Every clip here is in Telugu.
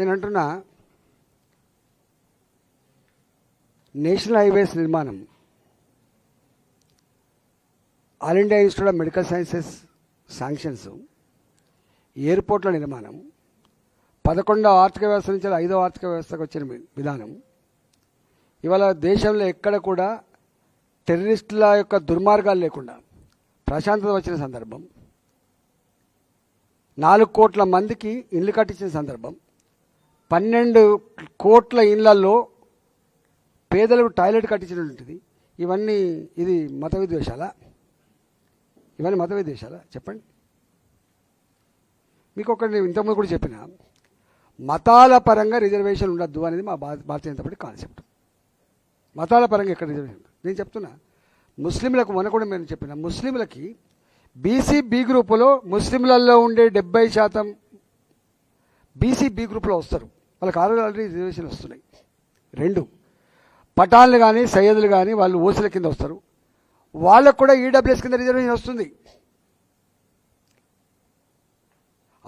నేను అంటున్నా నేషనల్ హైవేస్ నిర్మాణం all India institute of medical sciences sanctions ఎయిర్పోర్ట్ల నిర్మాణం పదకొండవ ఆర్థిక వ్యవస్థ నుంచి ఐదవ ఆర్థిక వ్యవస్థకు వచ్చిన విధానం. ఇవాళ దేశంలో ఎక్కడ కూడా టెర్రరిస్టుల యొక్క దుర్మార్గాలు లేకుండా ప్రశాంతత వచ్చిన సందర్భం. నాలుగు కోట్ల మందికి ఇల్లు కట్టించిన సందర్భం. పన్నెండు కోట్ల ఇళ్ళలో పేదలకు టాయిలెట్ కట్టించినటువంటిది. ఇవన్నీ ఇది మత విద్వేషాల? ఇవన్నీ మత విద్వేషాల? చెప్పండి. మీకు ఒకటి నేను ఇంతకుముందు కూడా చెప్పిన మతాల పరంగా రిజర్వేషన్ ఉండద్దు అనేది మా భారత భారతీయ జనతా పార్టీ కాన్సెప్ట్. మతాల పరంగా ఎక్కడ రిజర్వేషన్ నేను చెప్తున్నా ముస్లింలకు మొన్న కూడా నేను చెప్పిన ముస్లింలకి బీసీ బి గ్రూపులో ముస్లింలలో ఉండే డెబ్బై శాతం బీసీ బి గ్రూప్లో వస్తారు. వాళ్ళకి ఆల్రెడీ రిజర్వేషన్ వస్తున్నాయి. రెండు పఠాన్లు కానీ సయ్యదులు కానీ వాళ్ళు ఓసీల కింద వస్తారు. వాళ్ళకు కూడా ఈడబ్ల్యూఎస్ కింద రిజర్వేషన్ వస్తుంది.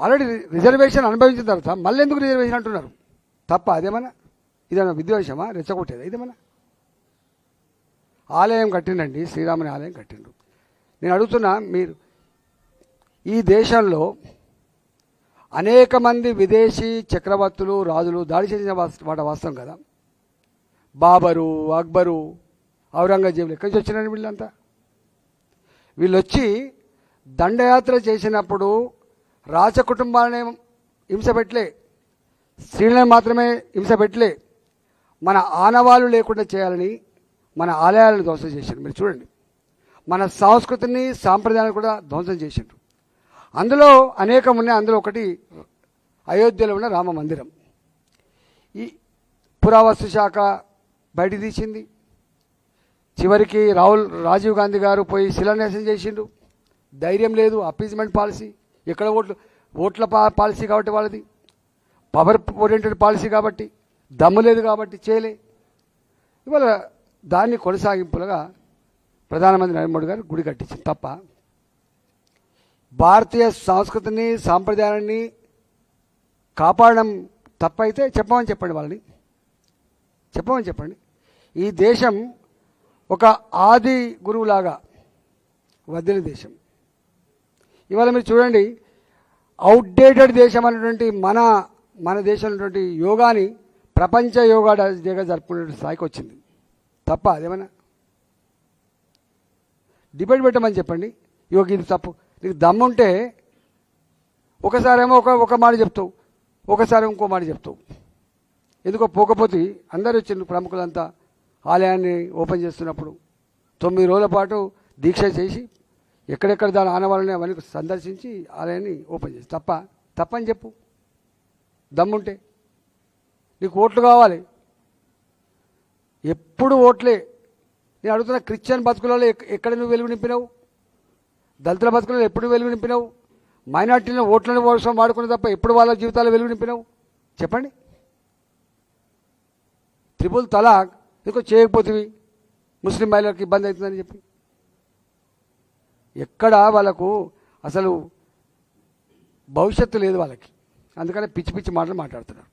ఆల్రెడీ రిజర్వేషన్ అనుభవించిన తర్వాత మళ్ళీ ఎందుకు రిజర్వేషన్ అంటున్నారు? తప్ప అదేమన్నా? ఇదేమన్నా విద్వేషమా? రెచ్చగొట్టేదా ఇదేమన్నా? ఆలయం కట్టిండండి శ్రీరాముని ఆలయం కట్టిండు నేను అడుగుతున్నా మీరు ఈ దేశంలో అనేక మంది విదేశీ చక్రవర్తులు రాజులు దాడి చేసిన వాస్- మాట వాస్తవం కదా? బాబరు అక్బరు ఔరంగజేబులు ఎక్కడి నుంచి వచ్చినారు వీళ్ళంతా? వీళ్ళు వచ్చి దండయాత్ర చేసినప్పుడు రాజకుటుంబాలనే హింస పెట్టలే. స్త్రీలను మాత్రమే హింస పెట్టలే. మన ఆనవాళ్ళు లేకుండా చేయాలని మన ఆలయాలను ధ్వంసం చేశారు మీరు చూడండి. మన సంస్కృతిని సాంప్రదాయాన్ని కూడా ధ్వంసం చేసిండ్రు. అందులో అనేకం ఉన్నాయి. అందులో ఒకటి అయోధ్యలో ఉన్న రామ మందిరం. ఈ పురావస్తు శాఖ బయట తీసింది. చివరికి రాహుల్ రాజీవ్ గాంధీ గారు పోయి శిలాన్యాసం చేసిండు ధైర్యం లేదు అపీజ్మెంట్ పాలసీ. ఎక్కడ ఓట్లు ఓట్ల పా- పాలసీ కాబట్టి వాళ్ళది. పవర్ ఓరియంటెడ్ పాలసీ కాబట్టి దమ్ము లేదు కాబట్టి చేయలే. ఇవాళ దాన్ని కొనసాగింపులుగా ప్రధానమంత్రి నరేంద్ర మోడీ గారు గుడి కట్టించింది తప్ప భారతీయ సంస్కృతిని సాంప్రదాయాన్ని కాపాడడం తప్పైతే చెప్పమని చెప్పండి వాళ్ళని. చెప్పమని చెప్పండి. ఈ దేశం ఒక ఆది గురువులాగా వదిలిన దేశం. ఇవాళ మీరు చూడండి అవుట్డేటెడ్ దేశం అనేటువంటి మన మన దేశంలో ఉన్నటువంటి యోగాని ప్రపంచ యోగా దగ్గర జరుపుకునే స్థాయికి వచ్చింది. తప్ప అదేమన్నా? డిబేట్ పెట్టమని చెప్పండి. యోగ ఇది తప్పు. నీకు దమ్ముంటే ఒకసారేమో ఒక ఒక మాట చెప్తావు ఒకసారి ఇంకో మాట చెప్తావు. ఎందుకో పోకపోతే అందరు వచ్చిండ్రు ప్రముఖులంతా ఆలయాన్ని ఓపెన్ చేస్తున్నప్పుడు. తొమ్మిది రోజుల పాటు దీక్ష చేసి ఎక్కడెక్కడ దాని ఆనవాళ్ళని అవన్నీ సందర్శించి ఆలయాన్ని ఓపెన్ చేసి. తప్ప తప్పని చెప్పు. దమ్ముంటే నీకు ఓట్లు కావాలి. ఎప్పుడు ఓట్లే. నేను అడుగుతున్న క్రిస్టియన్ బతుకులలో ఎక్కడ నువ్వు వెలుగు నింపినావు? దళితుల బతుకులను ఎప్పుడు వెలుగు నింపినావు మైనార్టీలను ఓట్లను కోసం వాడుకునే తప్ప ఎప్పుడు వాళ్ళ జీవితాలు వెలుగు నింపినావు చెప్పండి. త్రిపుల్ తలాక్ ఇంకో చేయకపోతుంది ముస్లిం మహిళలకు ఇబ్బంది అవుతుందని చెప్పి. ఎక్కడ వాళ్ళకు అసలు భవిష్యత్తు లేదు వాళ్ళకి. అందుకని పిచ్చి పిచ్చి మాటలు మాట్లాడుతున్నారు.